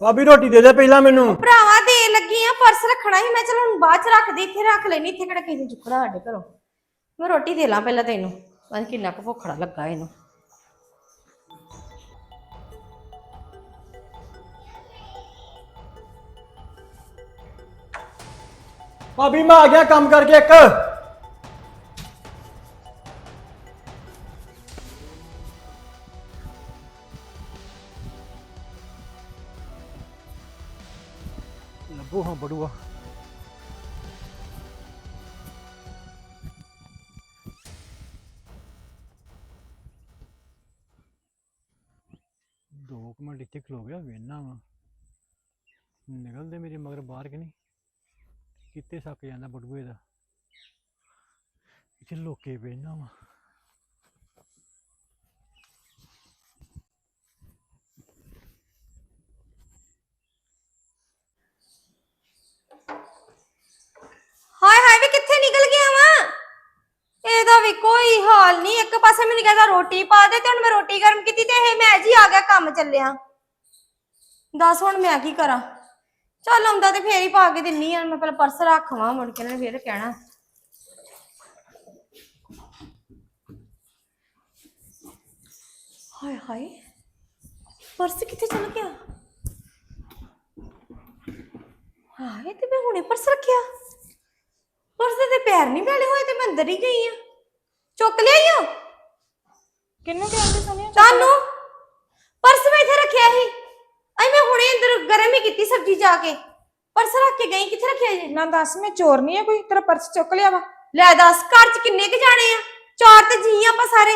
ਭਾਬੀ ਰੋਟੀ ਦੇ ਦੇ ਪਹਿਲਾਂ ਮੈਨੂੰ। ਭਰਾਵਾ ਦੇ ਲੱਗੀ ਆ ਪਰਸ ਰੱਖਣਾ ਸੀ। ਮੈਂ ਚਲ ਹੁਣ ਬਾਅਦ ਚ ਰੱਖ ਦੇ ਇੱਥੇ ਰੱਖ ਲੈਣੀ ਇੱਥੇ ਕਿਹੜਾ ਕਿਸੇ ਨੇ ਚੁੱਕਣਾ ਸਾਡੇ ਘਰੋਂ। ਮੈਂ ਰੋਟੀ ਦੇ ਲਾਂ ਪਹਿਲਾਂ ਤੈਨੂੰ। ਪਤਾ ਕਿੰਨਾ ਕੁ ਭੁੱਖੜਾ ਲੱਗਾ ਇਹਨੂੰ। ਭਾਬੀ ਮੈਂ ਆ ਗਿਆ ਕੰਮ ਕਰਕੇ ਇੱਕ। ਲੱਭੋ ਹਾਂ ਦੋ ਕੁ ਮਿੰਟ ਇੱਥੇ ਖਲੋ ਗਿਆ ਵੇਨਾ ਵਾ। ਨਿਕਲਦੇ ਮੇਰੇ ਮਗਰ ਬਾਹਰ ਕਿ ਨਹੀਂ? ਕਿੱਥੇ ਸੱਕ ਜਾਂਦਾ ਬੜੂਏ ਦਾ? ਇੱਥੇ ਲੋਕੇ ਵੇਨਾ ਵਾ ਹਾਏ ਹਾਏ ਵੇ ਕਿੱਥੇ ਨਿਕਲ ਗਿਆ ਵਾ ਇਹਦਾ ਵੀ ਕੋਈ ਹਾਲ ਨਹੀਂ, ਇੱਕ ਪਾਸੇ ਮੈਨੂੰ ਕਹਿੰਦਾ ਰੋਟੀ ਪਾ ਦੇ ਤੇ ਹੁਣ ਮੈਂ ਰੋਟੀ ਗਰਮ ਕੀਤੀ ਤੇ ਇਹ ਮੈਂ ਜੀ ਆ ਗਿਆ ਕੰਮ ਚੱਲਿਆ। ਦੱਸ ਹੁਣ ਮੈਂ ਕੀ ਕਰਾਂ? ਚੱਲ ਆਉਂਦਾ ਤੇ ਫੇਰ ਹੀ ਪਾ ਕੇ ਦਿੰਨੀ ਆ, ਮੈਂ ਪਹਿਲਾਂ ਪਰਸ ਰੱਖਵਾਂ ਮੁੜ ਕੇ ਨਾ ਫੇਰ ਕਹਿਣਾ। ਹਾਏ ਹਾਏ, ਪਰਸ ਕਿੱਥੇ ਚਲ ਗਿਆ? ਹਾਏ, ਤੇ ਮੈਂ ਹੁਣੇ ਪਰਸ ਰੱਖਿਆ। ਪਰਸ ਦੇ ਪੈਰ ਨਹੀਂ ਮੈਲੇ ਹੋਏ, ਤੇ ਮੈਂ ਅੰਦਰ ਹੀ ਗਈ ਆ। ਚੁੱਕ ਲਿਆਈਓ ਕਿੰਨੂੰ ਕਹਿੰਦੇ ਸੁਣਿਆ ਤੁਹਾਨੂੰ? ਪਰਸ ਮੈਂ ਇੱਥੇ ਰੱਖਿਆ ਸੀ। ਅਈ ਮੈਂ ਹੁਣੇ ਅੰਦਰ ਗਰਮ ਹੀ ਕੀਤੀ ਸਬਜ਼ੀ ਜਾ ਕੇ। ਪਰਸ ਰੱਖ ਕੇ ਗਈ ਕਿੱਥੇ ਰੱਖਿਆ ਜੀ? ਨਾ ਦੱਸ ਮੈਂ ਚੋਰ ਨਹੀਂ ਆ ਕੋਈ। ਤੇਰਾ ਪਰਸ ਚੁੱਕ ਲਿਆ ਵਾ। ਲੈ ਦੱਸ ਘਰ ਚ ਕਿੰਨੇ ਕੁ ਜਾਣੇ ਆ? ਚਾਰ ਤੇ ਜੀ ਆਪਾਂ ਸਾਰੇ।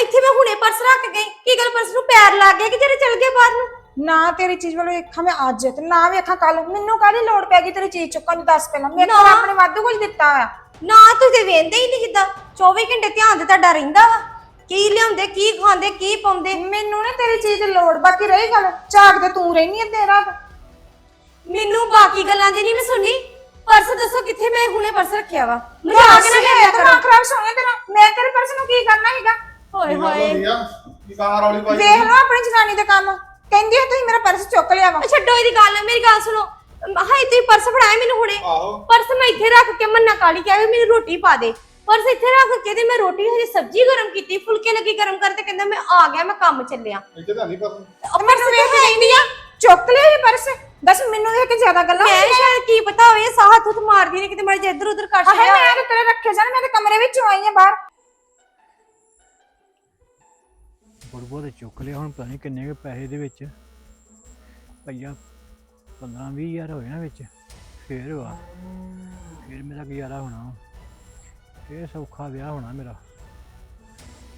ਇੱਥੇ ਮੈਂ ਹੁਣੇ ਪਰਸ ਰੱਖ ਗਈ। ਕੀ ਗੱਲ ਪਰਸ ਨੂੰ ਪੈਰ ਲੱਗ ਗਿਆ ਕਿ ਜਿਹੜੇ ਚਲ ਗਏ ਬਾਹਰ ਨੂੰ? ਨਾ ਤੇਰੀ ਚੀਜ਼ ਵੱਲੋਂ ਵੇਖਾਂ ਮੈਂ ਅੱਜ ਤੇ ਨਾ ਵੇਖਾਂ ਕੱਲ ਮੈਨੂੰ ਕਾਹਦੀ ਲੋੜ ਪੈ ਗਈ ਤੇਰੀ ਚੀਜ਼ ਚੁੱਕਣ ਦੀ? ਦੱਸ ਪਹਿਲਾਂ। ਮੇਰੇ ਕੋਲ ਨਾ। ਆਪਣੇ ਵਾਧੂ ਕੁਝ ਦਿੱਤਾ ਆ ਨਾ ਤੁਸੀਂ ਵੇਂਦੇ ਹੀ ਨਹੀਂ ਜਿੱਦਾਂ। 24 ਘੰਟੇ ਧਿਆਨ ਤੇ ਤੁਹਾਡਾ ਰਹਿੰਦਾ ਵਾ। ਕੀ ਲਿਆਉਂਦੇ ਕੀ ਖਾਂਦੇ ਕੀ ਪਾਉਂਦੇ? ਮੈਨੂੰ ਨਾ ਤੇਰੀ ਚੀਜ਼ ਦੀ ਲੋੜ ਬਾਕੀ ਰਹੀ ਗੱਲ। ਝਾਕ ਤੇ ਤੂੰ ਰਹਿਨੀ ਆ ਤੇਰਾ ਮੈਨੂੰ ਬਾਕੀ ਗੱਲਾਂ ਦੀ ਨਹੀਂ ਮੈਂ ਸੁਣੀ ਪਰਸ ਦੱਸੋ ਕਿੱਥੇ ਮੈਂ ਹੁਣੇ ਪਰਸ ਰੱਖਿਆ ਵਾ। ਮਜ਼ਾਕ ਨਾ ਕਰਿਆ ਕਰੋ। ਦਿਮਾਗ ਖਰਾਬ ਸੋਹਣਾ ਤੇਰਾ। ਮੈਂ ਤੇਰੇ ਪਰਸ ਨੂੰ ਕੀ ਕਰਨਾ ਹੈਗਾ? ਹੋਏ। ਹੋਏ ਕੀ ਕਾਰ ਵਾਲੀ ਪਾਈ ਵੇਖ ਲਓ ਆਪਣੀ ਜਨਾਨੀ ਦੇ ਕੰਮ। ਕਹਿੰਦੀ ਆ ਤੁਸੀਂ ਮੇਰਾ ਪਰਸ ਚੁੱਕ ਲਿਆ ਵਾ। ਆ ਛੱਡੋ ਇਹਦੀ ਗੱਲ ਮੇਰੀ ਗੱਲ ਸੁਣੋ। ਹਾਏ ਤੁਸੀਂ ਪਰਸ ਫੜਾਇਆ ਮੈਨੂੰ ਹੁਣੇ। ਆਹੋ। ਪਰਸ ਮੈਂ ਇੱਥੇ ਰੱਖ ਕੇ ਮੰਨਾ ਕਾਲੀ ਕਹਿ ਮੈਨੂੰ ਰੋਟੀ ਪਾ ਦੇ। ਪਰਸ ਇੱਥੇ ਰੱਖ ਕੇ ਤੇ ਮੈਂ ਰੋਟੀ ਹਜੇ ਸਬਜ਼ੀ ਗਰਮ ਕੀਤੀ ਫੁਲਕੇ ਲੱਗੀ ਗਰਮ ਕਰ ਤੇ ਕਹਿੰਦਾ ਮੈਂ ਆ ਗਿਆ ਮੈਂ ਕੰਮ ਚੱਲਿਆ। ਇੱਥੇ ਤਾਂ ਨਹੀਂ ਪਰ ਉਹ ਪਰਸ ਵੇਖ ਹੈ ਨਹੀਂ ਆ। ਚੁੱਕ ਲਿਆ ਇਹ ਪਰਸ। ਦੱਸ ਮੈਨੂੰ ਵੇਖ ਕੇ ਜ਼ਿਆਦਾ ਗੱਲਾਂ ਮੈਂ ਸ਼ਾਇਦ ਕੀ ਪਤਾ ਹੋਵੇ ਸਾਹ ਹੱਥ ਮਾਰਦੀ ਨੇ ਕਿਤੇ ਮਰ ਇੱਧਰ ਉੱਧਰ ਕੱਟ ਆਹੇ ਲਿਆ। ਮੈਂ ਤੇ ਤੇਰੇ ਰੱਖੇ ਜਾਣ ਮੈਂ ਤੇ ਕਮਰੇ ਵਿੱਚੋਂ ਆਈ ਆ ਬਾਹਰ। ਬੜੂਆ ਤੇ ਚੁੱਕ ਲਿਆ ਹੁਣ ਪਤਾ ਨਹੀਂ ਕਿੰਨੇ ਕੁ ਪੈਸੇ ਦੇ ਵਿੱਚ। ਭਈਆ 15 20 ਹਜ਼ਾਰ ਹੋਏ ਨਾ ਵਿੱਚ। ਫੇਰ ਵਾ ਫੇਰ ਮੇਰਾ ਗੁਜ਼ਾਰਾ ਹੋਣਾ ਫੇਰ ਸੌਖਾ ਵਿਆਹ ਹੋਣਾ ਮੇਰਾ।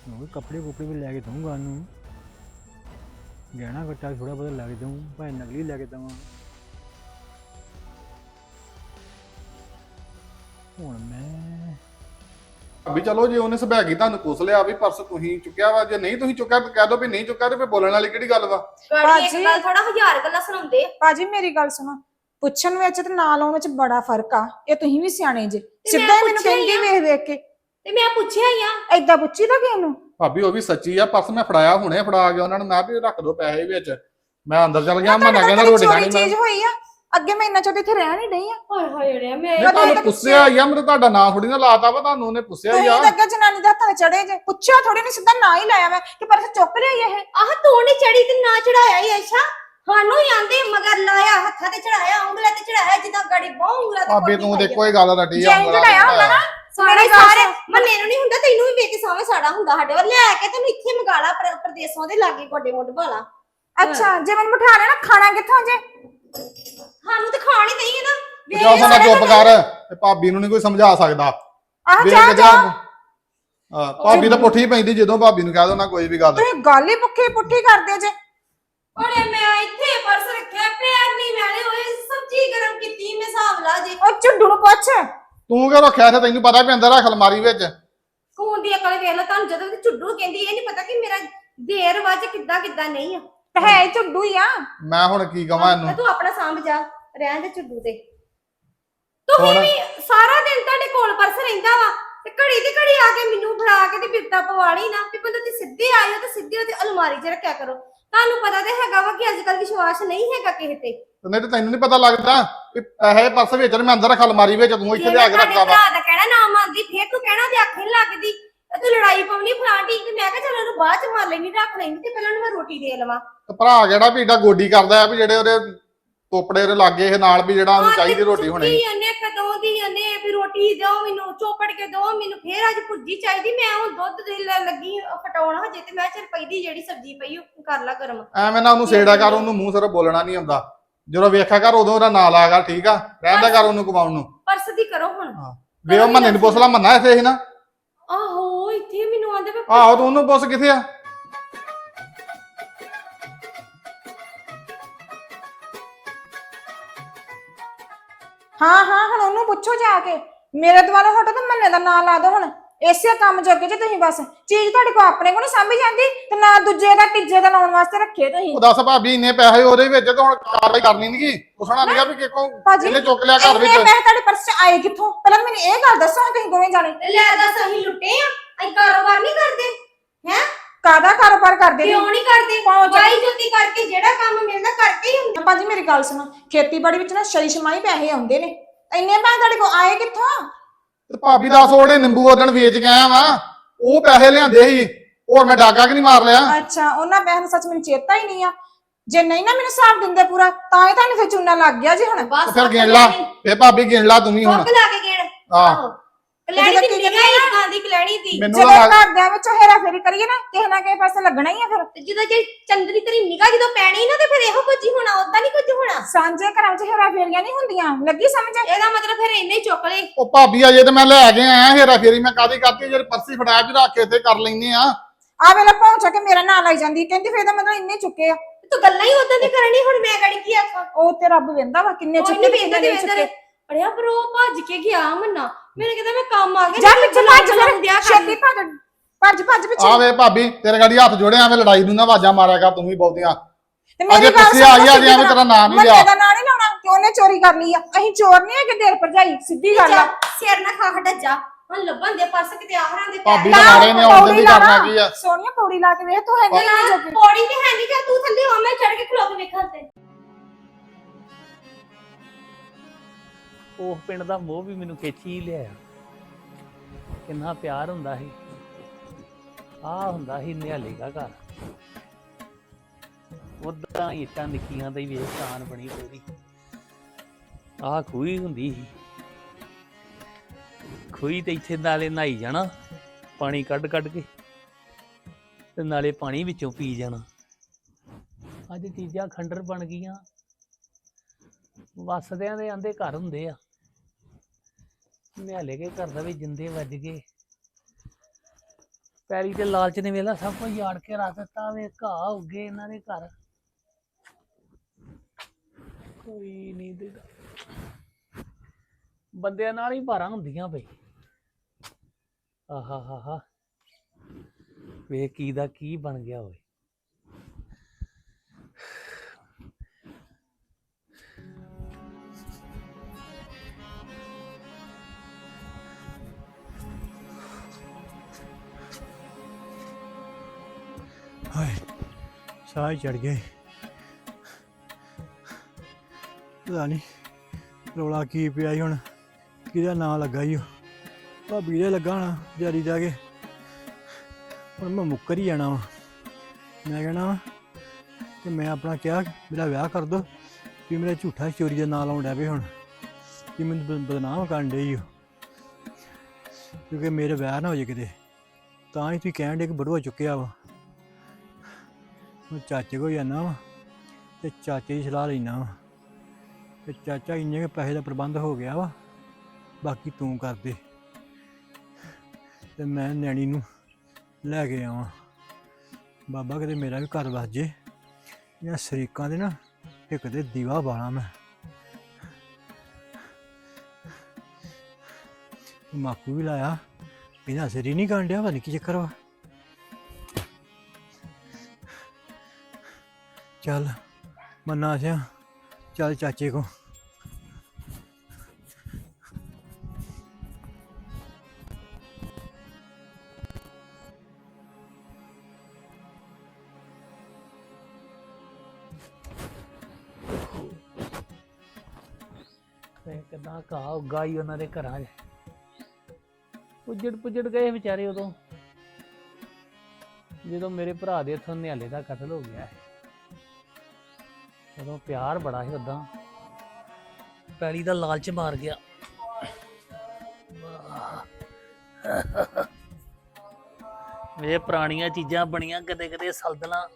ਉਹ ਕੱਪੜੇ ਕੁਪੜੇ ਵੀ ਲੈ ਕੇ ਦਊਂਗਾ ਉਹਨੂੰ। ਗਹਿਣਾ ਗੱਟਾ ਥੋੜਾ ਬਹੁਤਾ ਲੈ ਕੇ ਦਊਂ ਭਾਵੇਂ ਨਕਲੀ ਲੈ ਕੇ ਦਵਾਂ। ਹੁਣ ਮੈਂ ਵੀ ਚਲੋ ਜੇ ਉਹਨੇ ਸਭੈਗੀ ਤੁਹਾਨੂੰ ਪੁੱਛ ਲਿਆ ਵੀ ਪਰਸ ਤੁਸੀਂ ਚੁੱਕਿਆ ਵਾ ਜੇ ਨਹੀਂ ਤੁਸੀਂ ਚੁੱਕਿਆ ਤਾਂ ਕਹਿ ਦੋ ਵੀ ਨਹੀਂ ਚੁੱਕਿਆ ਤੇ ਫਿਰ ਬੋਲਣ ਵਾਲੀ ਕਿਹੜੀ ਗੱਲ ਵਾ? ਗਾੜੀ ਇੱਕ ਭਾਜੀ। ਗੱਲ ਥੋੜਾ ਹਜ਼ਾਰ ਗੱਲਾਂ ਸੁਣਾਉਂਦੇ। ਬਾਜੀ ਮੇਰੀ ਗੱਲ ਸੁਣੋ। ਪੁੱਛਣ ਵਿੱਚ ਤੇ ਨਾ ਲਾਉਣ ਵਿੱਚ ਬੜਾ ਫ਼ਰਕ ਆ ਇਹ ਤੁਸੀਂ ਵੀ ਸਿਆਣੇ ਜੇ। ਮੈਂ ਸਿੱਧਾ ਹੀ ਮੈਨੂੰ ਪੁੱਛਿਆ ਹੀ ਕਹਿੰਦੀ। ਵੇਖ ਵੇਖ ਕੇ। ਤੇ ਮੈਂ ਪੁੱਛਿਆ ਹੀ ਆ। ਐਦਾਂ ਪੁੱਛੀ ਤਾਂ ਕਿਸ ਨੂੰ? ਭਾਬੀ ਉਹ ਵੀ ਸੱਚੀ ਆ ਪਰਸ ਮੈਂ ਫੜਾਇਆ ਹੁਣੇ ਫੜਾ ਗਿਆ ਉਹਨਾਂ ਨੂੰ ਮੈਂ ਵੀ ਰੱਖ ਦੋ ਪੈਸੇ ਵਿੱਚ। ਮੈਂ ਅੰਦਰ ਚਲ ਗਿਆ ਮੈਂ ਨਾ ਕਹਿੰਦਾ ਰੋਟੀ ਖਾਣੀ ਮੈਂ ਚੀਜ਼ ਹੋਈ ਆ। ਅੱਗੇ ਮੈਂ ਇੰਨਾ ਚਿਰ ਇੱਥੇ ਰਹਿ ਨਹੀਂ ਡਈ ਆ। ਹਾਏ ਹਾਏ ਰੇ ਮੈਂ ਨਹੀਂ ਤੁਹਾਨੂੰ ਪੁੱਛਿਆ ਆ ਮੇਰੇ ਤੁਹਾਡਾ ਨਾਂ ਥੋੜੀ ਨਾ ਲਾਤਾ ਵਾ ਤੁਹਾਨੂੰ ਉਹਨੇ ਪੁੱਛਿਆ ਤੁਸੀਂ ਤਾਂ ਅੱਗੇ ਜਨਾਨੀ ਦੇ ਹੱਥਾਂ 'ਤੇ ਚੜੇ ਜੇ। ਪੁੱਛਿਆ ਥੋੜੀ ਨਹੀਂ ਸਿੱਧਾ ਨਾ ਹੀ ਲਾਇਆ ਮੈਂ ਕਿ ਪਰਸ ਚੁੱਕ ਲਿਆ ਇਹ। ਆਹ ਤੂੰ ਨਹੀਂ ਚੜੀ ਤੇ ਨਾ ਚੜਾਇਆ ਹੀ ਐਸ਼ਾ। ਸਾਨੂੰ ਹੀ ਆਂਦੇ ਮਗਰ ਲਾਇਆ ਹੱਥਾਂ ਤੇ ਚੜਾਇਆ ਉਂਗਲਾਂ ਤੇ ਚੜਾਇਆ ਜਿੱਦਾਂ ਗਾੜੀ ਬਹੁ ਉਂਗਲਾਂ ਤੇ ਭਾਬੀ ਤੂੰ ਤੇ ਕੋਈ ਗੱਲ ਰੱਟੀ ਜੇ ਇੰਜ ਚੜਾਇਆ ਹੁੰਦਾ ਨਾ ਸਾਰੇ ਸਾਰੇ। ਮੰਨੇ ਨੂੰ ਨਹੀਂ ਹੁੰਦਾ ਤੈਨੂੰ ਵੀ ਵੇਖ ਸਾਵੇਂ ਸਾੜਾ ਹੁੰਦਾ ਸਾਡੇ ਵੱਲ। ਲੈ ਕੇ ਤੈਨੂੰ ਇੱਥੇ ਮਗਾਲਾ ਪ੍ਰਦੇਸ਼ੋਂ ਦੇ ਲਾਗੇ ਗੋਡੇ ਮੋਢ ਭਾਲਾ। ਅੱਛਾ ਜੇ ਮੈਨੂੰ ਬਿਠਾ ਲੈਣਾ ਖਾਣਾ ਕਿੱਥੋਂ ਜੇ? ਸਾਨੂੰ ਤੇ ਖਾਣ ਹੀ ਨਹੀਂ ਹੈ ਨਾ ਵੇਖ ਜਾ ਸਨਾ ਸਾਰੇ ਚੁੱਪ ਕਰ। ਤੇ ਭਾਬੀ ਨੂੰ ਨਹੀਂ ਕੋਈ ਸਮਝਾ ਸਕਦਾ। ਆਹ ਵੇਖ ਜਾ ਕੇ ਜਾ। ਹਾਂ ਭਾਬੀ ਤਾਂ ਪੁੱਠੀ ਪੈਂਦੀ ਜਦੋਂ ਭਾਬੀ ਨੂੰ ਕਹਿ ਦੋ ਨਾ ਕੋਈ ਵੀ ਗੱਲ। ਤੁਸੀਂ ਗੱਲ ਹੀ ਪੁੱਠੀ ਪੁੱਠੀ ਕਰਦੇ ਜੇ। ਅਰੇ ਮੈਂ ਇੱਥੇ ਪਰਸ ਰੱਖਿਆ ਪੈਰ ਨਹੀਂ ਮੈਲੇ ਹੋਏ ਸਬਜ਼ੀ ਗਰਮ ਕੀਤੀ ਮੈਂ ਹਿਸਾਬ ਲਾ ਜੇ। ਉਹ ਝੁੱਡੂ ਨੂੰ ਪੁੱਛ। ਤੂੰ ਕਿਉਂ ਰੱਖਿਆ ਇੱਥੇ? ਤੈਨੂੰ ਪਤਾ ਵੀ ਅੰਦਰ ਰੱਖ ਅਲਮਾਰੀ ਵਿੱਚ। ਕੌਣ ਦੀ ਅਕਲ ਵੇਖ ਲੈ ਤੁਹਾਨੂੰ ਜਦੋਂ ਦੀ ਝੁੱਡੂ ਕਹਿੰਦੀ ਇਹ ਨਹੀਂ ਪਤਾ ਕਿ ਮੇਰਾ ਦੇਰ ਵਾਜ ਕਿੱਦਾਂ ਕਿੱਦਾਂ ਨਹੀਂ ਆ। ਤੇ ਹੈ ਹੀ ਝੁੱਡੂ ਹੀ ਆ। ਮੈਂ ਹੁਣ ਕੀ ਕਵਾਂ ਤੇ ਇਹਨੂੰ? ਤੂੰ ਆਪਣਾ ਸਾਂਭ ਜਾ ਰਹਿਣ ਦੇ ਝੁੱਡੂ ਤੇ। ਤੁਸੀਂ ਹੁਣ? ਵੀ ਸਾਰਾ ਦਿਨ ਤੁਹਾਡੇ ਕੋਲ ਪਰਸ ਰਹਿੰਦਾ ਵਾ ਤੇ ਘੜੀ ਦੀ ਘੜੀ ਆ ਕੇ ਮੈਨੂੰ ਫੜਾ ਕੇ ਤੇ ਬਿਰਤਾ ਪਵਾਲੀ ਨਾ ਵੀ ਬੰਦਾ ਤੇ ਸਿੱਧੇ ਆਇਓ ਤੇ ਸਿੱਧੇ ਉਹਦੇ ਅਲਮਾਰੀ 'ਚ ਰੱਖਿਆ ਕਰੋ। ਤੁਹਾਨੂੰ ਪਤਾ ਤੇ ਹੈਗਾ ਵਾ ਕਿ ਅੱਜ ਕੱਲ ਵਿਸ਼ਵਾਸ ਨਹੀਂ ਹੈਗਾ ਕਿਸੇ ਤੇ। ਤੇ ਨਹੀਂ ਤੇ ਤੈਨੂੰ ਨਹੀਂ ਪਤਾ ਲੱਗਦਾ ਕਿ ਪੈਸੇ ਪਰਸ ਵਿੱਚ ਮੈਂ ਅੰਦਰ ਰੱਖ ਅਲਮਾਰੀ ਵਿੱਚ ਤੂੰ ਇੱਥੇ ਲਿਆ ਕੇ ਰੱਖਦਾ ਵਾ। ਭਰਾ ਦਾ ਕਹਿਣਾ ਨਾ ਮੰਨਦੀ ਫੇਰ ਤੂੰ ਕਹਿਣਾ ਤੇ ਅੱਖ ਨੀ ਲੱਗਦੀ। ਤੇ ਤੂੰ ਲੜਾਈ ਪਾਉਣੀ ਫਲਾਂਟੀ ਤੇ ਮੈਂ ਕਿਹਾ ਚਲ ਉਹਨੂੰ ਬਾਅਦ ਚ ਮਾਰ ਲੈਣੀ ਰੱਖ ਲੈਣੀ ਤੇ ਪਹਿਲਾਂ ਉਹਨੂੰ ਮੈਂ ਰੋਟੀ ਦੇ ਲਵਾਂ। ਤੇ ਭਰਾ ਜਿਹੜਾ ਵੀ ਏਡਾ ਗੋਡੀ ਕਰਦਾ ਆ ਵੀ ਜਿਹੜੇ ਉਹਦੇ ਤੋਪੜੇ ਉਹਦੇ ਲਾਗੇ ਇਹ ਨਾਲ ਵੀ ਜਿਹੜਾ ਉਹਨੂੰ ਚਾਹੀਦੀ ਰੋਟੀ ਹੋਣੀ। ਕੀ ਉਹਨੇ ਕਦੋਂ ਦੀ ਉਹਨੇ ਵੀ ਰੋਟੀ ਦਿਓ ਮੈਨੂੰ ਚੋਪੜ ਕੇ ਦਿਓ ਮੈਨੂੰ ਫੇਰ ਅੱਜ ਭੁਰਜੀ ਚਾਹੀਦੀ ਮੈਂ ਹੁਣ ਦੁੱਧ ਦੇ ਲ- ਲੱਗੀ ਫਟਾਉਣ ਹਜੇ ਤੇ ਮੈਂ ਚਲ ਪਈ ਦੀ ਜਿਹੜੀ ਸਬਜ਼ੀ ਪਈ ਉਹ ਕਰ ਲਾ ਗਰਮ। ਐਵੇਂ ਨਾ ਉਹਨੂੰ ਸੇੜਾ ਕਰ ਉਹਨੂੰ ਮੂੰਹ ਸਿਰ ਬੋਲਣਾ ਨਹੀਂ ਆਉਂਦਾ। ਜਦੋਂ ਵੇਖਿਆ ਕਰ ਉਦੋਂ ਉਹਦਾ ਨਾਂ ਲਾਇਆ ਕਰ ਠੀਕ ਆ? ਰਹਿੰਦਾ ਕਰ ਉਹਨੂੰ ਕਮਾਉਣ ਨੂੰ। ਪਰਸ ਦੀ ਕਰੋ ਹੁਣ। ਵੇ ਉਹ ਮੰਨੇ ਨੂੰ ਪੁੱਛ ਲਾ ਮੰਨਾ ਇੱਥੇ ਸੀ ਨਾ। ਆਹੋ ਇੱਥੇ ਮੈਨੂੰ ਆਂਦੇ ਆਹੋ ਤੂੰ ਉਹਨੂੰ ਪੁੱਛ ਕਿੱਥੇ ਆ? ਹਾਂ ਹਾਂ ਹੁਣ ਉਹਨੂੰ ਪੁੱਛੋ ਜਾ ਕੇ। ਮੇਰੇ ਦੁਆਲੇ ਹਟੋ ਤੇ ਮੰਨੇ ਦਾ ਨਾਂ ਲਾ ਦੋ ਹੁਣ। ਇਸੇ ਕੰਮ ਜੋਗੇ ਜੇ ਤੁਸੀਂ ਬਸ। ਚੀਜ਼ ਤੁਹਾਡੇ ਕੋਲ ਆਪਣੇ ਕੋਲ ਨਹੀਂ ਸਾਂਭੀ ਜਾਂਦੀ ਤੇ ਨਾ ਦੂਜੇ ਦਾ ਤੀਜੇ ਦਾ ਲਾਉਣ ਵਾਸਤੇ ਰੱਖੇ ਤੁਸੀਂ। ਉਹ ਦੱਸ ਭਾਬੀ ਇੰਨੇ ਪੈਸੇ ਉਹਦੇ ਵਿੱਚ ਤੇ ਹੁਣ ਕਾਰਵਾਈ ਕਰਨੀ ਨਹੀਂਗੀ ਪੁੱਛਣਾ ਨਹੀਂਗਾ ਵੀ ਕਿੱਕੋ ਭਾਜੀ, ਇਹਨੇ ਚੁੱਕ ਲਿਆ ਘਰ ਇੰਨੇ ਵਿੱਚ। ਪੈਸੇ ਤੁਹਾਡੇ ਪਰਸ 'ਚ ਆਏ ਕਿੱਥੋਂ? ਪਹਿਲਾਂ ਮੈਨੂੰ ਇਹ ਗੱਲ ਦੱਸੋ ਤੁਸੀਂ ਦੋਵੇਂ ਜਾਣੇ। ਲੈ ਦੱਸ ਅਸੀਂ ਲੁੱਟੇ ਆ। ਅਸੀਂ ਕਾਰੋਬਾਰ ਨਹੀਂ ਕਰਦੇ। ਕਾਰੋਬਾਰ ਕਰਦੇ ਕਿਉਂ ਨਹੀਂ ਕਰਦੇ? ਪਹੁੰਚ- ਵਾਈ ਜੁੱਤੀ ਕਰਕੇ ਜਿਹੜਾ ਕੰਮ ਮਿਲਦਾ ਕਰਕੇ ਹੀ ਹੁੰਦਾ। ਭਾਜੀ ਮੇਰੀ ਗੱਲ ਸੁਣੋ। ਖੇਤੀਬਾੜੀ ਵਿੱਚ ਨਾ ਸ਼ਰੀ ਸ਼ਮਾਈ ਪੈਸੇ ਆਉਂਦੇ ਨੇ। ਇੰਨੇ ਪੈਸੇ ਤੁਹਾਡੇ ਕੋਲ ਆਏ ਕਿੱਥੋਂ? ਤੇ ਭਾਬੀ ਦੱਸ ਉਹਦੇ ਨਿੰਬੂ ਉਹਦਣ ਵੇਚ ਕੇ ਆਇਆ ਵਾ। ਉਹ ਪੈਸੇ ਲਿਆਂਦੇ ਸੀ। ਹੋਰ ਮੈਂ ਡਾਕਾ ਕਿ ਨਹੀਂ ਮਾਰ ਲਿਆ? ਅੱਛਾ ਉਹਨਾਂ ਪੈਸੇ ਦਾ ਸੱਚ ਮੈਨੂੰ ਚੇਤਾ ਹੀ ਨਹੀਂ ਆ। ਜੇ ਨਹੀਂ ਨਾ ਮੈਨੂੰ ਹਿਸਾਬ ਦਿੰਦੇ ਪੂਰਾ ਤਾਂ ਹੀ ਤੁਹਾਨੂੰ ਫਿਰ ਚੂਨਾ ਲੱਗ ਗਿਆ ਜੀ ਹੁਣ। ਬਸ ਤੇ ਫਿਰ ਗਿਣ ਲਾ। ਫੇ ਭਾਬੀ ਗਿਣ ਲਾ ਤੂੰ ਵੀ ਹੁਣ। ਫੁੱਕ ਲਾ ਕੇ ਗੇੜ ਆਹ। ਕਲੈਣੀ ਜਦੋਂ ਦੀ ਕੀ ਨਿਗਾਹ ਹੀ ਇਦਾਂ ਦੀ ਕਲੈਣੀ ਦੀ ਮੈਨੂੰ ਜਦੋਂ ਤਾਂ ਲੱਗ- ਘਰਦਿਆਂ ਵਿੱਚ ਹੇਰਾ ਫੇਰੀ ਕਰੀਏ ਨਾ ਕਿਸੇ ਨਾ ਕਿਸੇ ਪਾਸੇ ਲੱਗਣਾ ਹੀ ਆ ਫਿਰ। ਤੇ ਜਦੋਂ ਜੇ ਚੰਦਰੀ ਤੇਰੀ ਨਿਗਾਹ ਜਦੋਂ ਪੈਣੀ ਨਾ ਤੇ ਫਿਰ ਇਹੋ ਕੁਝ ਹੀ ਹੋਣਾ ਉਦਾਂ ਨਹੀਂ ਕੁਝ ਹੋਣਾ। ਸਾਂਝੇ ਘਰਾਂ ਵਿੱਚ ਹੇਰਾ ਫੇਰੀਆਂ ਨਹੀਂ ਹੁੰਦੀਆਂ ਲੱਗੀ ਸਮਝ? ਇਹਦਾ ਮਤਲਬ ਫਿਰ ਇੰਨੇ ਹੀ ਚੁੱਕ ਲੈ ਉਹ ਭਾਬੀ ਅਜੇ ਤੇ ਮੈਂ ਲੈ ਕੇ ਆਇਆ ਹੇਰਾ ਫੇਰੀ ਮੈਂ ਕਾਦੀ ਕਰਤੀ? ਜਿਹੜੇ ਪਰਸੀ ਫੜਾਇਆ ਵੀ ਰੱਖ ਕੇ ਇੱਥੇ ਕਰ ਲੈਨੇ ਆ। ਆ ਵੇਲੇ ਪਹੁੰਚ ਕੇ ਮੇਰਾ ਨਾਂ ਲਾਈ ਜਾਂਦੀ ਕਹਿੰਦੀ ਫਿਰ ਇਹਦਾ ਮਤਲਬ ਇੰਨੇ ਚੁੱਕੇ ਆ। ਤੂੰ ਗੱਲਾਂ ਹੀ ਉਦਾਂ ਦੀ ਕਰਨੀ ਹੁਣ ਮੈਂ ਗੜੀ ਕੀ ਆਖਾਂ? ਉਹ ਤੇ ਰੱਬ ਵੇਂਦਾ ਵਾ ਕਿੰਨੇ ਚੁੱਕੇ ਤੇ ਵੇਂਦਾ ਕਿੰਨੇ ਨਹੀਂ ਨਹੀਂ ਵੇਂਦਾ ਚੁੱਕੇ। ਅੜਿਆ ਪਰ ਉਹ ਭੱਜ ਕੇ ਗਿਆ ਮੰਨਾ। ਮੈਨੂੰ ਕਹਿੰਦਾ ਮੈਂ ਕੰਮ ਆ ਗਿਆ ਜਾ ਨਹੀਂ ਪਿੱਛੇ ਭੱਜ ਫਿਰ। ਛੇਤੀ ਭੱਜ ਭੱਜ ਭੱਜ ਪਿੱਛੇ। ਆ ਵੇ ਭਾਬੀ ਤੇਰੇ ਗਾੜੀ ਹੱਥ ਜੋੜੇ ਐਵੇਂ ਲੜਾਈ ਨੂੰ ਨਾ ਆਵਾਜ਼ਾਂ ਮਾਰਿਆ ਕਰ ਤੂੰ ਵੀ ਬਹੁਤੀਆਂ। ਤੇ ਅਜੇ ਪਿੱਛੇ ਆਈ ਆ ਜੇ ਐਵੇਂ ਤੇਰਾ ਨਾਂ ਨਹੀਂ ਲਿਆ। ਮੰਨੇ ਦਾ ਨਾਂ ਨਹੀਂ ਲਾਉਣਾ ਕਿ ਉਹਨੇ ਚੋਰੀ ਕਰ ਲਈ ਆ? ਅਸੀਂ ਚੋਰ ਨਹੀਂ ਹੈਗੇ ਦੇਰ ਭਰਜਾਈ ਸਿੱਧੀ ਗੱਲ ਆ। ਸਿਰ ਨਾ ਖਾ ਖੜਾ ਜਾ। ਹੁਣ ਲੱਭਣ ਦੇ ਪਰਸ ਕਿਤੇ ਆਹਰਾਂ ਦੇ ਭਾਬੀ ਪੈਰ ਦਾ ਮਾਰੇ ਨੇ ਆਉਂਦੇ ਲਾ ਕਰਨਾ। ਕੀ ਆ। ਸੋਨੀਆ ਪੌੜੀ ਲਾ ਕੇ ਵੇਖ ਤੂੰ ਹੈਗੀ ਨਹੀਂ ਜੋਗੀ। ਪੌੜੀ ਤੇ ਹੈ ਨਹੀਂ ਜਾ ਤੂੰ ਥੱਲੇ ਹੋ ਮੈਂ ਚੜ ਕੇ ਖਲੋ ਕੇ ਵੇਖਾਂ ਤੇ। ਉਹ ਪਿੰਡ ਦਾ ਮੋਹ ਵੀ ਮੈਨੂੰ ਖਿੱਚ ਹੀ ਲਿਆ। ਕਿੰਨਾ ਪਿਆਰ ਹੁੰਦਾ ਸੀ। ਆ ਹੁੰਦਾ ਸੀ ਨਿਹਾਲੀ ਦਾ ਘਰ। ਉਦਾਂ ਇੱਟਾਂ ਨਿੱਕੀਆਂ ਤੇ ਹੀ ਵੇਖ ਬਣੀ ਪੂਰੀ। ਆ ਖੂਹੀ ਹੁੰਦੀ ਸੀ। ਖੂਹੀ ਤੇ ਇੱਥੇ ਨਾਲੇ ਨਹਾਈ ਜਾਣਾ, ਪਾਣੀ ਕੱਢ ਕੱਢ ਕੇ ਤੇ ਨਾਲੇ ਪਾਣੀ ਵਿੱਚੋਂ ਪੀ ਜਾਣਾ। ਅੱਜ ਚੀਜ਼ਾਂ ਖੰਡਰ ਬਣ ਗਈਆਂ। ਵਸਦਿਆਂ ਦੇ ਆਂਦੇ ਘਰ ਹੁੰਦੇ ਆ। ਨਿਹਾਲੇ ਕੇ ਘਰ ਦਾ ਵੀ ਜਿੰਦੇ ਵੱਜ ਗਏ। ਪੈਲੀ ਤੇ ਲਾਲਚ ਨੇ ਵੇਲਾ ਸਭ ਕੁਝ ਯਾੜ ਕੇ ਰੱਖ ਦਿੱਤਾ, ਵੇ ਘਾਹ ਉੱਗੇ ਇਹਨਾਂ ਦੇ ਘਰ। ਕੋਈ ਨਹੀਂ ਦੇ ਬੰਦਿਆਂ ਨਾਲ ਹੀ ਭਾਰਾਂ ਹੁੰਦੀਆਂ ਬਈ। ਆਹਾ ਹਾ ਹਾ ਵੇ ਕੀ ਦਾ ਕੀ ਬਣ ਗਿਆ ਓਏ। ਹਾਏ, ਸਾਹ ਚੜ ਗਏ ਪਤਾ ਨਹੀਂ ਰੌਲਾ ਕੀ ਪਿਆ ਈ ਹੁਣ, ਕਿਹਦਾ ਨਾਂ ਲੱਗਾ ਈ ਉਹ। ਭਾਬੀ ਦੇ ਲੱਗਾ ਹੋਣਾ ਜਾਰੀ ਜਾ ਕੇ। ਹੁਣ ਮੈਂ ਮੁੱਕਰ ਹੀ ਜਾਣਾ ਵਾ। ਮੈਂ ਕਹਿਣਾ ਵਾ ਕਿ ਮੈਂ ਆਪਣਾ ਕਿਹਾ, ਮੇਰਾ ਵਿਆਹ ਕਰ ਦੋ, ਵੀ ਮੇਰਾ ਝੂਠਾ ਚੋਰੀ ਦਾ ਨਾਂ ਲਾਉਣ ਡੈ ਪਏ ਹੁਣ ਕਿ ਮੈਨੂੰ ਬਦ- ਬਦਨਾਮ ਕਰਨ ਡਈ ਓ ਕਿਉਂਕਿ ਮੇਰੇ ਵਿਆਹ ਨਾ ਹੋ ਜੇ ਕਿਤੇ, ਤਾਂ ਹੀ ਤੁਸੀਂ ਕਹਿਣ ਦੇ ਕਿ ਬੜੂਆ ਚੁੱਕਿਆ ਵਾ। ਮੈਂ ਚਾਚੇ ਕੋਲ ਜਾਣਾ ਵਾ ਤੇ ਚਾਚੇ ਦੀ ਸਲਾਹ ਲੈਣਾ ਵਾ। ਤੇ ਚਾਚਾ ਇੰਨੇ ਕੁ ਪੈਸੇ ਦਾ ਪ੍ਰਬੰਧ ਹੋ ਗਿਆ ਵਾ, ਬਾਕੀ ਤੂੰ ਕਰ ਦੇ। ਤੇ ਮੈਂ ਨੈਣੀ ਨੂੰ ਲੈ ਕੇ ਆਵਾਂ। ਬਾਬਾ ਕਿਤੇ ਮੇਰਾ ਵੀ ਘਰ ਵਸ ਜੇ। ਇਹਨਾਂ ਸ਼ਰੀਕਾਂ ਦੇ ਨਾ ਇੱਕ ਦੇ ਦੀਵਾ ਬਾਲਾ ਮੈਂ। ਮਾਕੂ ਵੀ ਲਾਇਆ ਇਹਨਾਂ ਸਿਰ ਹੀ ਨਹੀਂ ਕਾਂਡਿਆ ਵਾ ਨਹੀਂ ਕੀ ਚੱਕਰ ਵਾ। ਚੱਲ ਮੰਨਾ ਸਿਆ। ਚੱਲ ਚਾਚੇ ਕੋ। ਕਿੱਦਾਂ ਕਿੰਨਾ ਘਾਹ ਉੱਗਾ ਹੀ ਉਹਨਾਂ ਦੇ ਘਰਾਂ 'ਚ। ਪੁੱਜੜ ਪੁੱਜੜ ਗਏ ਵਿਚਾਰੇ ਉਦੋਂ। ਜਦੋਂ ਮੇਰੇ ਭਰਾ ਦੇ ਇੱਥੋਂ ਨਿਹਾਲੇ ਦਾ ਕਤਲ ਹੋ ਗਿਆ। ਹੈ ਉਦੋਂ ਪਿਆਰ ਬੜਾ ਸੀ ਉਦਾਂ ਪੈਲੀ ਦਾ ਲਾਲਚ ਮਾਰ ਗਿਆ। ਵੇ ਪੁਰਾਣੀਆਂ ਚੀਜ਼ਾਂ ਬਣੀਆਂ ਕਦੇ ਕਦੇ ਸਲਦਣਾ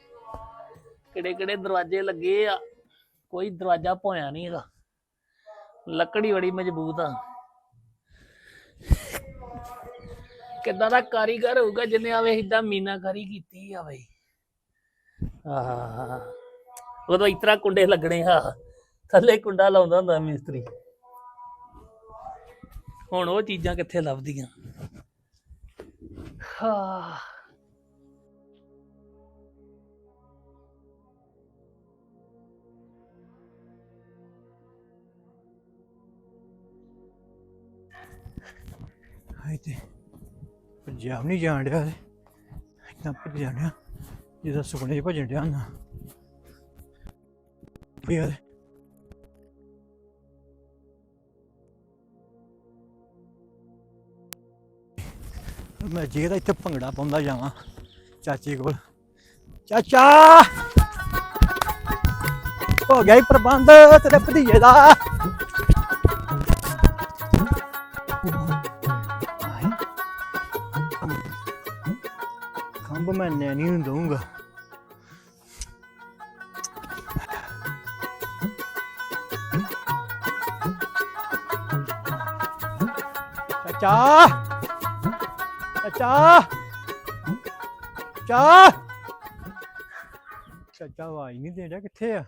ਕਿਹੜੇ ਕਿਹੜੇ ਦਰਵਾਜ਼ੇ ਲੱਗੇ ਆ। ਕੋਈ ਦਰਵਾਜ਼ਾ ਭੋਇਆ ਨਹੀਂ ਹੈਗਾ। ਲੱਕੜੀ ਬੜੀ ਮਜ਼ਬੂਤ ਆ। ਕਿੱਦਾਂ ਦਾ ਕਾਰੀਗਰ ਹੋਊਗਾ ਜਿਹਨੇ ਆਵੇ ਇਦਾਂ ਮੀਨਾਕਾਰੀ ਕੀਤੀ ਆ ਬਈ। ਆਹ। ਉਦੋਂ ਇਤਰਾ ਕੁੰਡੇ ਲੱਗਣੇ ਆ। ਥੱਲੇ ਕੁੰਡਾ ਲਾਉਂਦਾ ਹੁੰਦਾ ਮਿਸਤਰੀ। ਹੁਣ ਉਹ ਚੀਜ਼ਾਂ ਕਿੱਥੇ ਲੱਭਦੀਆਂ? ਹਾਂ। ਹਾਏ ਤੇ, ਪੰਜਾਬ ਨਹੀਂ ਜਾਣ ਡਿਆ ਤੇ। ਇਦਾਂ ਭੱਜ ਜਾਣਿਆ ਜਿਹਦਾ ਸੁਪਨੇ 'ਚ ਭੱਜਣ ਡਿਆ ਨਾ ਯਾਰ ਮੈਂ ਜੇ ਤਾਂ ਇੱਥੇ ਭੰਗੜਾ ਪਾਉਂਦਾ ਜਾਵਾਂ, ਚਾਚੀ ਕੋਲ। ਚਾਚਾ! ਹੋ ਗਿਆ ਪ੍ਰਬੰਧ, ਤੇਰੇ ਭਤੀਜੇ ਦਾ। ਹਾਏ ਖੰਭ ਮੈਂ ਨੈਣੀ ਨੂੰ ਦਊਂਗਾ। ਚਾਚਾ ਚਾਚਾ ਚਾਚਾ ਚਾਚਾ ਆਵਾਜ਼ ਨਹੀਂ ਦੇ ਰਿਹਾ ਕਿੱਥੇ ਆ?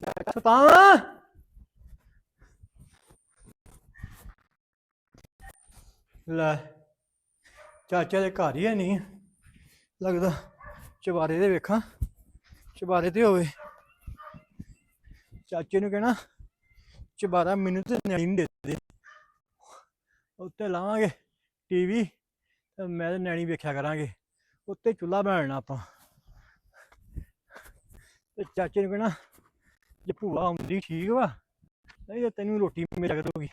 ਚਾਚਾ ਤਾਂ ਲੈ, ਚਾਚਾ ਦੇ ਘਰ ਹੀ ਹੈ ਨਹੀਂ ਲੱਗਦਾ ਚੁਬਾਰੇ ਦੇ ਵੇਖਾਂ। ਚੁਬਾਰੇ ਤੇ ਹੋਵੇ। ਚਾਚੇ ਨੂੰ ਕਹਿਣਾ ਚੁਬਾਰਾ ਮੈਨੂੰ ਤੇ ਨਿਆਣੀ ਦੇ ਦੇ। ਉੱਤੇ ਲਾਵਾਂਗੇ ਟੀਵੀ, ਤੇ ਮੈਂ ਤੇ ਨਿਆਣੀ ਵੇਖਿਆ ਕਰਾਂਗੇ। ਉੱਤੇ ਚੁੱਲ੍ਹਾ ਬਣਾਉਣਾ ਆਪਾਂ। ਤੇ ਚਾਚੇ ਨੂੰ ਕਹਿਣਾ, ਜੇ ਭੂਆ ਆਉਂਦੀ ਠੀਕ ਵਾ, ਨਹੀਂ ਤੇ ਤੈਨੂੰ ਰੋਟੀ ਮਿਲਿਆ ਕਰੂਗੀ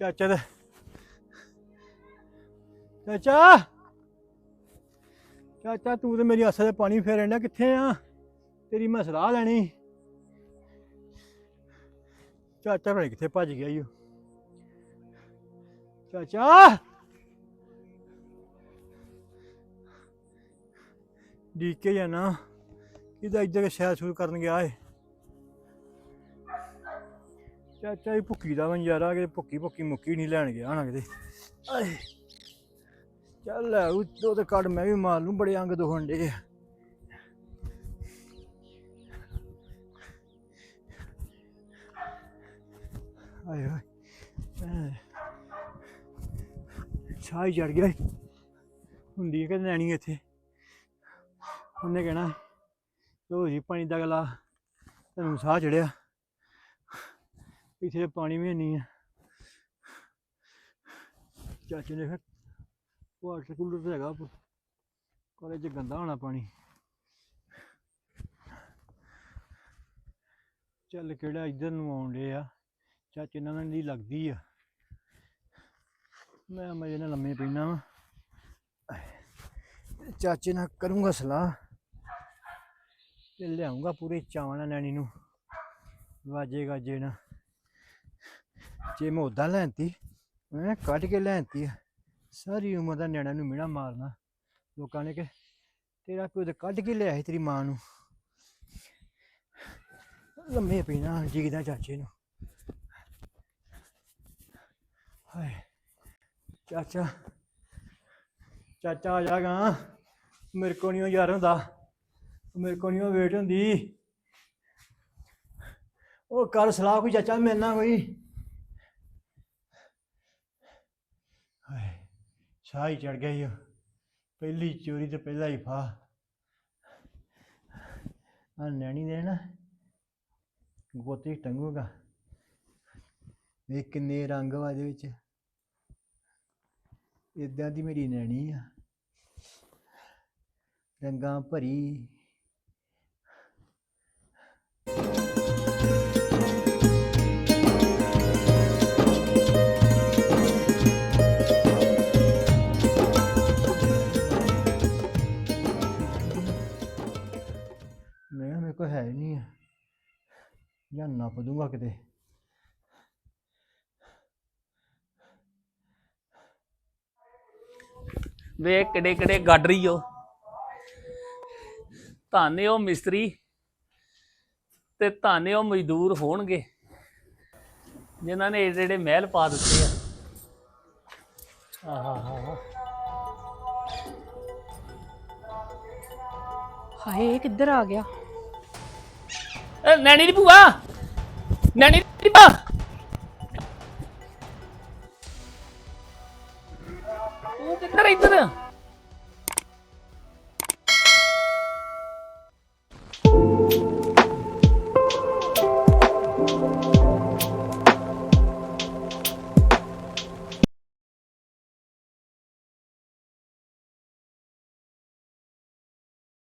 ਚਾਚਾ ਦਾ ਚਾਚਾ। ਚਾਚਾ, ਤੂੰ ਤੇ ਮੇਰੀ ਆਸਾ ਦੇ ਪਾਣੀ ਫੇਰਨ ਡਿਆ। ਕਿੱਥੇ ਆ? ਤੇਰੀ ਮੈਂ ਸਲਾਹ ਲੈਣੀ। ਚਾਚਾ ਭਾਈ ਕਿੱਥੇ ਭੱਜ ਗਿਆ ਈਓ ਚਾਚਾ। ਡੀਕ ਕੇ ਜਾਣਾ। ਇਹਦਾ ਇੱਧਰ ਸ਼ਹਿਰ ਸ਼ੁਰੂ ਕਰਨ ਗਿਆ ਏ। ਚਾਚਾ ਇਹ ਭੁੱਕੀ ਦਾ ਵੰਜਾਰਾ ਕਿ ਭੁੱਕੀ ਭੁੱਕੀ ਮੁੱਕੀ ਨਹੀਂ ਲੈਣ ਗਿਆ ਹਣਾ ਕਿਤੇ। ਆਏ। ਚੱਲ ਲੈ ਉੱਤੋਂ ਤੇ ਕੱਢ ਮੈਂ ਵੀ ਮਾਰ ਲੂੰ, ਬੜੇ ਅੰਗ ਦੁਖਣ ਡੇ ਆਏ ਹੋਏ ਛਾਈ ਚੜ ਗਿਆ ਹੁੰਦੀ ਹੈ ਕਿ ਲੈਣੀ ਇੱਥੇ? ਉਹਨੇ ਕਹਿਣਾ ਲੋ ਜੀ, ਪਾਣੀ ਦਾ ਗਲਾ, ਤੈਨੂੰ ਸਾਹ ਚੜਿਆ। ਇੱਥੇ ਪਾਣੀ ਵੀ ਨਹੀਂ ਹੈ ਚਾਚੇ ਨੇ ਫਿਰ ਵਾਟਰ ਕੂਲਰ ਤੇ ਹੈਗਾ ਕਾਲਜ ਚ ਗੰਦਾ ਹੋਣਾ ਪਾਣੀ। ਚੱਲ ਕਿਹੜਾ ਇੱਧਰ ਨੂੰ ਆਉਂਦੇ ਆ ਚਾਚੇ ਨਾਲ ਦੀ ਲੱਗਦੀ ਆ। ਮੈਂ ਮਜੇ ਨਾਲ ਲੰਮੇ ਪੈਣਾ ਵਾ। ਚਾਚੇ ਨਾਲ ਕਰੂੰਗਾ ਸਲਾਹ। ਤੇ ਲਿਆਉਂਗਾ ਪੂਰੇ ਚਾਵਾਂ ਨਾਲ ਨੈਣੀ ਨੂੰ। ਵਾਜੇ ਗਾਜੇ ਨਾਲ। ਜੇ ਮੈਂ ਉਦਾਂ ਲੈਂਤੀ, ਮੈਂ ਕੱਢ ਕੇ ਲੈਂਤੀ ਸਾਰੀ ਉਮਰ ਦਾ ਨਿਆਣਿਆਂ ਨੂੰ ਮਿਹਣਾ ਮਾਰਨਾ, ਲੋਕਾਂ ਨੇ ਕਿ ਤੇਰਾ ਪਿਓ ਤੇ ਕੱਢ ਕੇ ਲਿਆ ਸੀ ਤੇਰੀ ਮਾਂ ਨੂੰ। ਲੰਮੇ ਪੀਣਾ ਜੀਦਾ ਚਾਚੇ ਨੂੰ। ਹਾਏ, ਚਾਚਾ ਚਾਚਾ ਆ ਜਾਗਾ ਮੇਰੇ ਕੋ ਨਹੀਂ ਯਾਰ ਹੁੰਦਾ। ਮੇਰੇ ਕੋ ਨਹੀਂ ਵੇਟ ਹੁੰਦੀ। ਉਹ ਕਰ ਸਲਾਹ ਕੋਈ ਚਾਚਾ ਮੇਰੇ ਨਾਲ ਕੋਈ। ਸ਼ਾਹੀ ਚੜ ਗਈ ਪਹਿਲੀ ਚੋਰੀ ਤੇ ਪਹਿਲਾ ਹੀ ਫਾ ਆ ਨੈਣੀ ਦੇ ਨਾ ਗੋਤੀ ਟੰਗੂਗਾ। ਵੇ ਕਿੰਨੇ ਰੰਗ ਵਾ ਇਹਦੇ ਵਿੱਚ। ਇਦਾਂ ਦੀ ਮੇਰੀ ਨੈਣੀ ਆ। ਰੰਗਾਂ ਭਰੀ। ਕੋਲ ਹੈ ਹੀ ਨਹੀਂ ਆ। ਜਾਂ ਨੱਪ ਦੂੰਗਾ ਕਿਤੇ। ਵੇ ਕਿਡੇ ਕਿਡੇ ਗਾਡਰੀ ਓ? ਧਾਨੇ ਉਹ ਮਿਸਤਰੀ ਤੇ ਧਾਨੇ ਉਹ ਮਜ਼ਦੂਰ ਹੋਣਗੇ ਜਿਨ੍ਹਾਂ ਨੇ ਏਡੇ ਏਡੇ ਮਹਿਲ ਪਾ ਦਿੱਤੇ ਆ। ਆਹਾ ਹਾਏ ਇਹ ਕਿੱਧਰ ਆ ਗਿਆ? ਏ ਨੈਣੀ ਦੀ ਭੂਆ। ਨੈਣੀ ਦੀ ਭੂਆ।